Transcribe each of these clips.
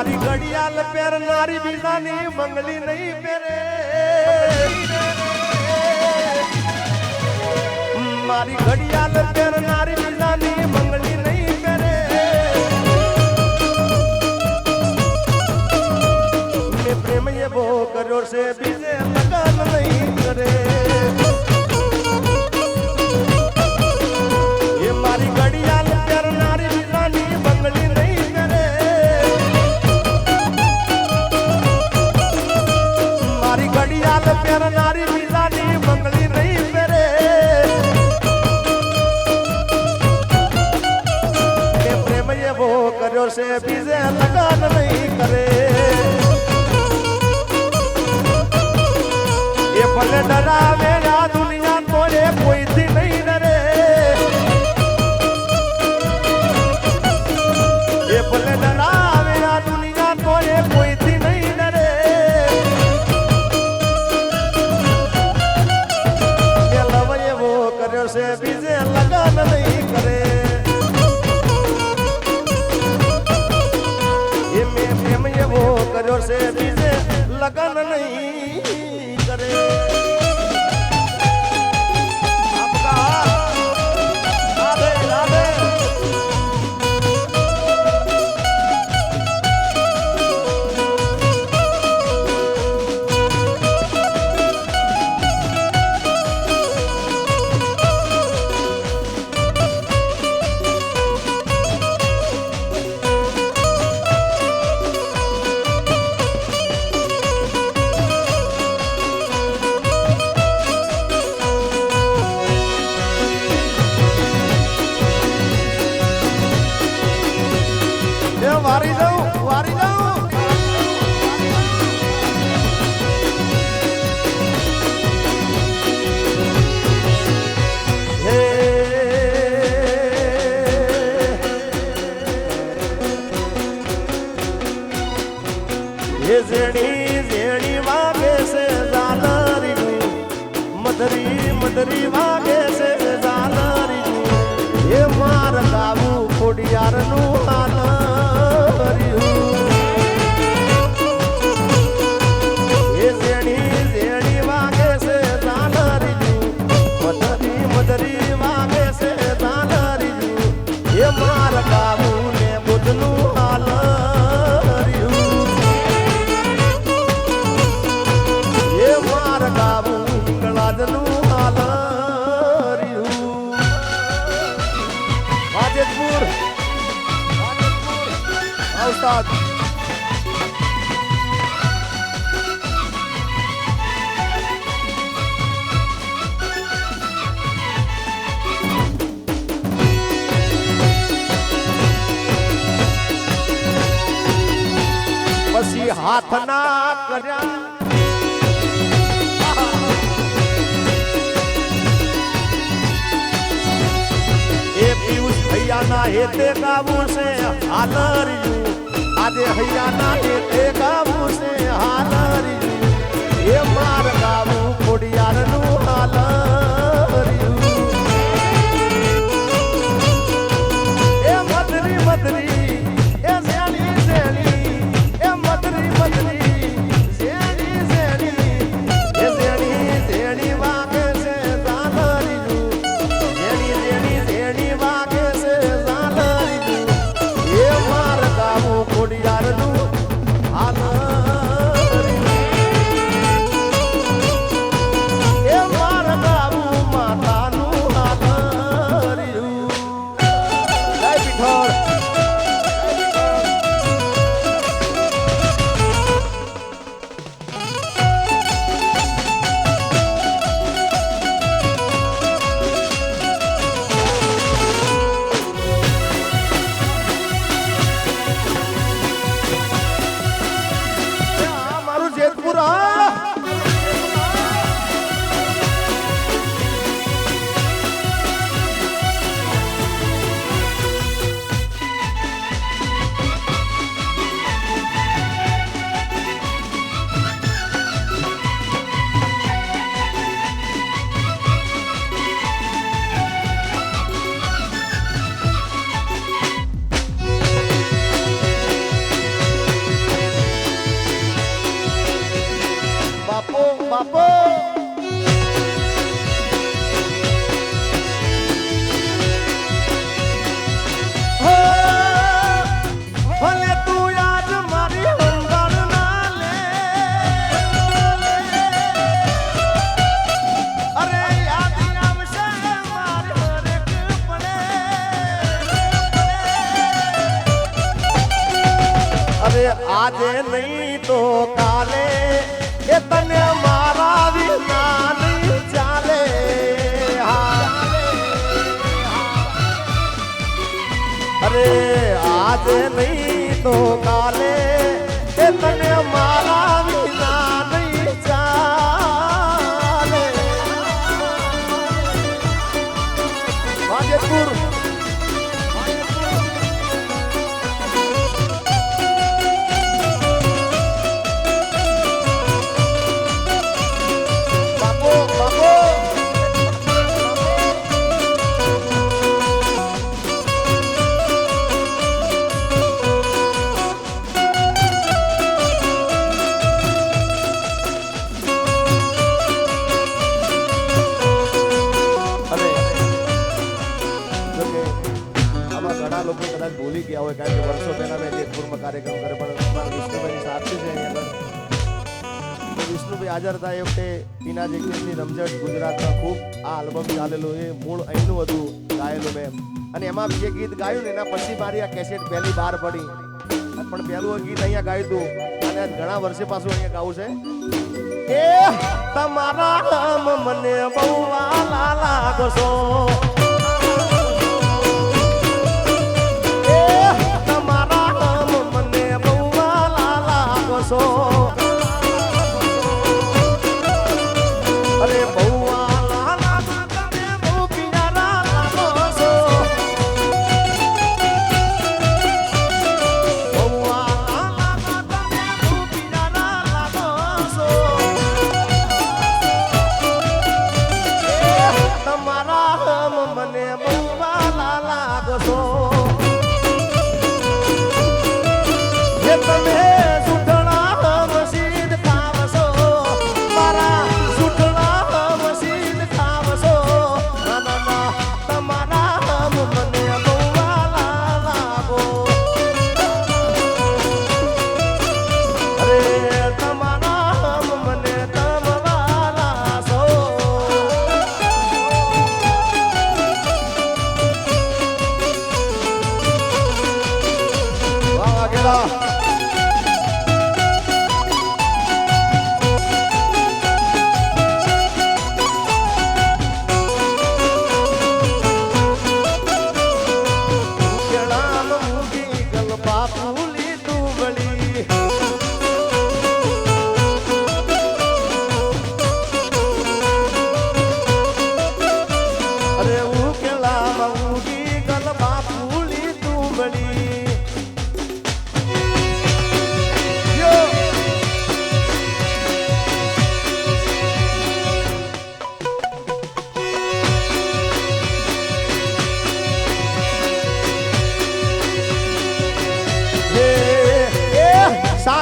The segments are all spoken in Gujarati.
મારી ઘડિયાળ પહેરનારી બીજાની મંગલી નહીં પહેરે. મારી ઘડિયાળ પહેરનારી બીજાની મંગલી નહીં પહેરે. મેં પ્રેમ એવો કર્યો છે, બીજે લગન નહીં કર્યો છે, બીજે લગન નહીં કરે. એ ભલે ડરાવે આ દુનિયા તોરે કોઈથી નહીં ડરે. એ ભલે ડરાવે આ દુનિયા તોરે કોઈથી નહીં ડરે. એ લવ એવો કર્યો છે, બીજે લગન નહીં છે બીજે લગન નહીં કરે એ ઝેણી ઝેણી વાગે છે ઝાલરી મધરી મધરી વાગે છે ઝાલરી એ માર ગાવું ખોડિયારનું હાલર્યું વાજેદપુર પછી હાથ ના કર્યા એ પિયુષ હૈયાના હેતે ગાવું છે હાલરિયું આજે હૈયાના હેતે ગાવું છે હાલરિયું એ માર ગાવું ખોડિયારનું હાલરિયું ભૂલી ગયા હોય કારણ કે વર્ષો પહેલા મેં જેતપુરમાં કાર્યક્રમ કર્યો પણ મારા વિષ્ણુભાઈની છે તો વિષ્ણુભાઈ હાજર હતા એ વખતે પીના જેકની રમઝટ ગુજરાતમાં ખૂબ આ આલ્બમ ચાલેલું એ મૂળ અહીંનું હતું ગાયેલું મેં અને એમાં જે ગીત ગાયું ને એના પછી મારી આ કેસેટ પહેલી બહાર પડી પણ પહેલું ગીત અહીંયા ગાયું હતું અને ઘણા વર્ષે પાછું અહીંયા ગાવું છે એ તમારા મને બહુ વાલા લાગો છો. તમારા હમ મને બહુ લાગો છો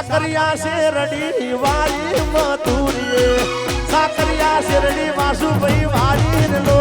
સાકરિયા શેરડી વાળી મથુરીએ સાકરિયા શેરડી વાસુભાઈ વાળી લો.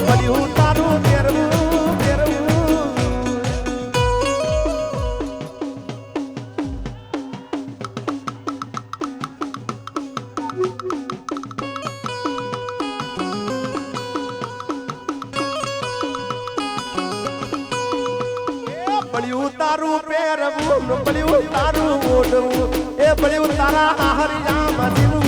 પડ્યું તારું પહેરવું એ પડ્યું તારું પહેરવું ને પડ્યું તારું એ પડ્યું તારા હાહરિયા માસીનું